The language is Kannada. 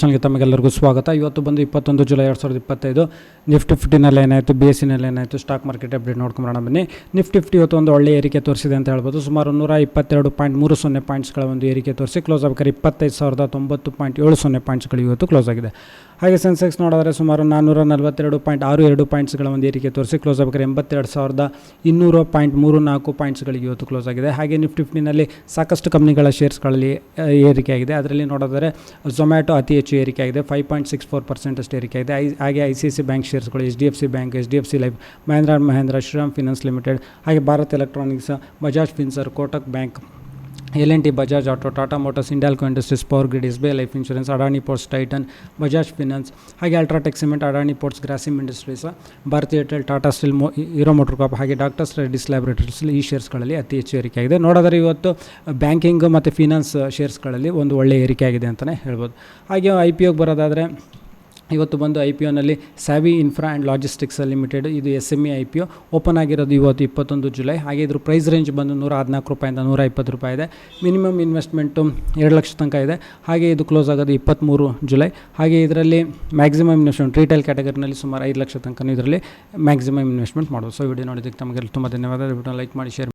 ಚಾನಲ್ಗೆ ತಮಗೆಲ್ಲರಿಗೂ ಸ್ವಾಗತ. ಇವತ್ತು ಬಂದು ಇಪ್ಪತ್ತೊಂದು ಜುಲೈ ಎರಡು ಸಾವಿರದ ಇಪ್ಪತ್ತೈದು ನಿಫ್ಟಿ ಫಿಫ್ಟಿನಲ್ಲಿ ಏನಾಯಿತು ಬಿ ಎಸ್ ಸಿನಲ್ಲಿ ಏನಾಯಿತು ಸ್ಟಾಕ್ ಮಾರ್ಕೆಟ್ ಅಪ್ಡೇಟ್ ನೋಡ್ಕೊಂಬರೋಣ ಬನ್ನಿ. ನಿಫ್ಟಿ ಫಿಫ್ಟಿ ಇವತ್ತು ಒಂದು ಒಳ್ಳೆ ಏರಿಕೆ ತೋರಿಸಿದೆ ಅಂತ ಹೇಳ್ಬೋದು. ಸುಮಾರು ನೂರ ಇಪ್ಪತ್ತೆರಡು ಪಾಯಿಂಟ್ ಮೂರು ಸೊನ್ನೆ ಪಾಯಿಂಟ್ಸ್ಗಳ ಒಂದು ಏರಿಕೆ ತೋರಿಸಿ ಕ್ಲೋಸ್ ಆಗ್ಬೇಕಾದ್ರೆ ಇಪ್ಪತ್ತೈದು ಸಾವಿರದ ತೊಂಬತ್ತು ಪಾಯಿಂಟ್ ಏಳು ಸೊನ್ನೆ ಪಾಯಿಂಟ್ಸ್ಗಳು ಇವತ್ತು ಕ್ಲೋಸ್ ಆಗಿದೆ. ಹಾಗೆ ಸೆನ್ಸೆಕ್ಸ್ ನೋಡಿದ್ರೆ ಸುಮಾರು ನಾನ್ನೂರ ನಲವತ್ತೆರಡು ಪಾಯಿಂಟ್ ಆರು ಎರಡು ಪಾಯಿಂಟ್ಸ್ಗಳ ಒಂದು ಏರಿಕೆ ತೋರಿಸಿ ಕ್ಲೋಸ್ ಆಗಬೇಕಾದ್ರೆ ಎಂಬತ್ತೆರಡು ಸಾವಿರದ ಇನ್ನೂರು ಪಾಯಿಂಟ್ ಮೂರು ನಾಲ್ಕು ಪಾಯಿಂಟ್ಸ್ಗಳಿಗೆ ಇವತ್ತು ಕ್ಲೋಸ್ ಆಗಿದೆ. ಹಾಗೆ ನಿಫ್ಟಿ ಫಿಫ್ಟಿನಲ್ಲಿ ಸಾಕಷ್ಟು ಕಂಪ್ನಿಗಳ ಶೇರ್ಸ್ಗಳಲ್ಲಿ ಏರಿಕೆ ಆಗಿದೆ. ಅದರಲ್ಲಿ ನೋಡಿದರೆ ಝೊಮ್ಯಾಟೊ ಅತಿ ಹೆಚ್ಚು ಏರಿಕೆ ಆಗಿದೆ. Five point six four percent ಅಷ್ಟು ಏರಿಕೆ ಆಗಿದೆ. ಐ, ಹಾಗೆ I C C bank ಶೇರ್ಸ್ಗಳು H D F C bank H D F C life Mahindra Mahindra Shriram Finance Limited ಹಾಗೆ Bharat Electronics Bajaj Finserv Kotak bank L N T, Bajaj Auto, Tata Motors, Hindalco Industries, Power Grid, S B Life Insurance, Adani Ports, Titan, Bajaj Finance, ಹಾಗೆ UltraTech Cement, Adani Ports, Grasim Industries Bharti Airtel, Tata Steel, ಮೋ ಹೀರೋ ಮೋಟರ್ ಕಾಪ್, ಹಾಗೆ ಡಾಕ್ಟರ್ಸ್ ರೆಡ್ಡಿಸ್ ಲ್ಯಾಬ್ರೇಟರೀಸ್ ಈ ಶೇರ್ಸ್ಗಳಲ್ಲಿ ಅತಿ ಹೆಚ್ಚು ಏರಿಕೆ ಆಗಿದೆ. ನೋಡಿದ್ರೆ ಇವತ್ತು ಬ್ಯಾಂಕಿಂಗ್ ಮತ್ತು ಫಿನಾನ್ಸ್ ಶೇರ್ಸ್ಗಳಲ್ಲಿ ಒಂದು ಒಳ್ಳೆಯ ಏರಿಕೆ ಆಗಿದೆ ಅಂತಲೇ ಹೇಳ್ಬೋದು. ಹಾಗೆ ಐ ಪಿ ಒಗೆ ಬರೋದಾದರೆ ಇವತ್ತು ಬಂದು I P ಒನಲ್ಲಿ Savy infra and logistics limited ಇದು S M E I P O open ಆಗಿರೋದು ಇವತ್ತು ಇಪ್ಪತ್ತೊಂದು ಜುಲೈ. ಹಾಗೆ ಇದ್ರ ಪ್ರೈಸ್ ರೇಂಜ್ ಬಂದು ನೂರ ಹದಿನಾಲ್ಕು ರೂಪಾಯಿಂದ ನೂರ ಇಪ್ಪತ್ತು ರೂಪಾಯಿ ಇದೆ. ಮಿನಿಮಮ್ ಇನ್ವೆಸ್ಟ್ಮೆಂಟು ಎರಡು ಲಕ್ಷ ತನಕ ಇದೆ. ಹಾಗೆ ಇದು ಕ್ಲೋಸ್ ಆಗೋದು ಇಪ್ಪತ್ತ್ಮೂರು ಜುಲೈ. ಹಾಗೆ ಇದರಲ್ಲಿ ಮ್ಯಾಕ್ಸಿಮಮ್ ಇನ್ವೆಸ್ಟ್ಮೆಂಟ್ ರೀಟೇಲ್ ಕ್ಯಾಟಗರಿನಲ್ಲಿ ಸುಮಾರು ಐದು ಲಕ್ಷ ತನಕ ಇದರಲ್ಲಿ ಮ್ಯಾಕ್ಸಿಮಮ್ ಇನ್ವೆಸ್ಟ್ಮೆಂಟ್ ಮಾಡೋದು ಸೊ ವಿಡಿಯೋ ನೋಡಿದ್ದಕ್ಕೆ ತಮಗೆಲ್ಲ ತುಂಬ ಧನ್ಯವಾದ ಲೈಕ್ ಮಾಡಿ ಶೇರ್